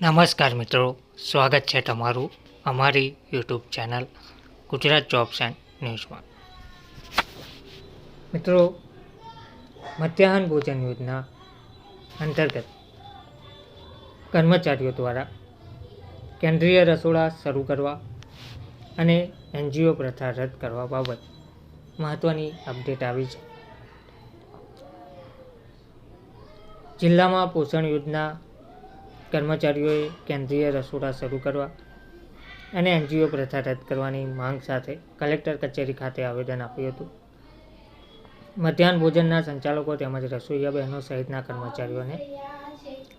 નમસ્કાર મિત્રો, સ્વાગત છે તમારું અમારી YouTube channel Gujarat jobs and ન્યૂઝમાં. મિત્રો, મધ્યાહન ભોજન યોજના અંતર્ગત કર્મચારીઓ દ્વારા કેન્દ્રીય રસોડા શરૂ કરવા અને એનજીઓ પ્રથા રદ કરવા બાબત મહત્ત્વની અપડેટ આવી છે. જિલ્લામાં પોષણ યોજના કર્મચારીઓએ કેન્દ્રીય રસોડા શરૂ કરવા અને એનજીઓ પ્રથા રદ કરવાની માંગ સાથે કલેક્ટર કચેરી ખાતે આવેદન આપ્યું હતું. મધ્યાહન ભોજનના સંચાલકો તેમજ રસોઈયા બહેનો સહિતના કર્મચારીઓને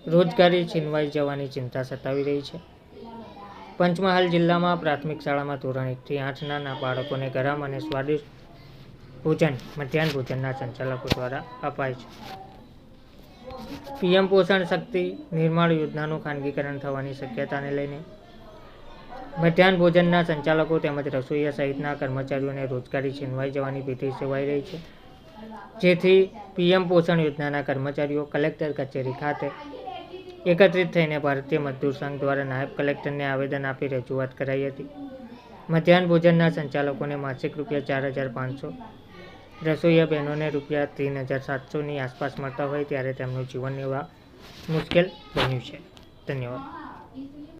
રોજગારી છીનવાઈ જવાની ચિંતા સતાવી રહી છે. પંચમહાલ જિલ્લામાં પ્રાથમિક શાળામાં ધોરણ એકથી આઠના બાળકોને ગરમ અને સ્વાદિષ્ટ ભોજન, મધ્યાહન ભોજનના સંચાલકો દ્વારા અપાય છે. પીએમ પોષણ શક્તિ નિર્માણ યોજનાનું ખાનગીકરણ થવાની શક્યતાને લઈને મધ્યાહન ભોજનના સંચાલકો તેમજ રસોઈયા સહિતના કર્મચારીઓને રોજગારી છીનવાઈ જવાની ભીતિ સેવાઈ રહી છે. જેથી પીએમ પોષણ યોજનાના કર્મચારીઓ કલેક્ટર કચેરી ખાતે એકત્રિત થઈને ભારતીય મજદૂર સંઘ દ્વારા નાયબ કલેક્ટરને આવેદન આપી રજૂઆત કરાઈ હતી. મધ્યાહન ભોજનના સંચાલકોને માસિક રૂપિયા ચાર હજાર પાંચસો રસોઈયા બહેનોને રૂપિયા ત્રણ હજાર સાતસોની આસપાસ મળતા હોય ત્યારે તેમનું જીવન નિર્વાહ મુશ્કેલ બન્યું છે. ધન્યવાદ.